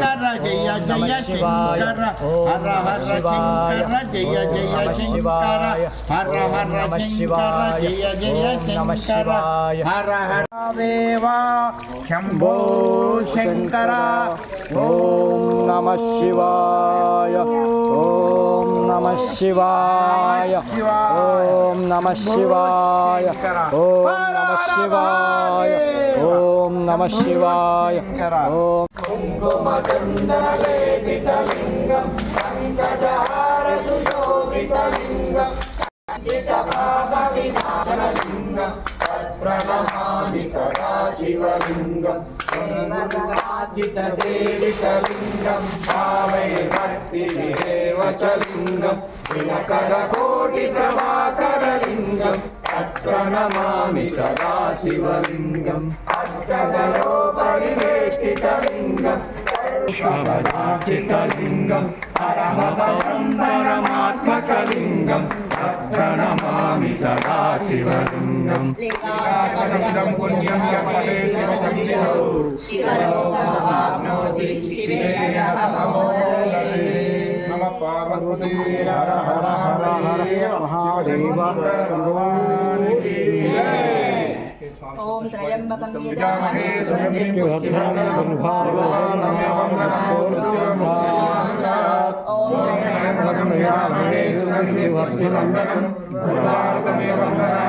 శంకర జయ జయ శంకర హర హర శంకర జయ జయ శంకర హర హర శంకర జయ జయ శంకర హర హర దేవా శంభో శంకర ఓం నమ శివాయ ఓం నమ శివాయ ఓం నమ శివాయ ఓం నమ శివాయ ఓం నమ శివాయ ఓం कुङ्कुमचन्दनलेपितलिङ्गं पङ्कजहार सुशोभितलिङ्गं कञ्चितपापविधानलिङ्गं तत्प्रणमामि सदा शिवलिङ्गं सेवितलिङ्गं भावे भक्तिरेव च लिङ्गं दिनकरकोटिप्रभाकरलिङ्गं तत्प्रणमामि सदा शिवलिङ्गम् अष्टदलो శివలింగం అష్టదలో పరివేష్టితలింగం సదాచితలింగం పరమపదం పరమాత్మకలింగం తత్ప్రణమామి సదా శివలింగం లింగాకరం పుణ్యం యపదే శివసన్నిధౌ శివలోకమాప్నోతి శివేన సమమోదతే నమ పార్వతీ హర హర హర హర మహాదేవ భగవానికి జయ. ఓం త్రయంబకం పితామహే స్వయం గురువారుకమే వందనా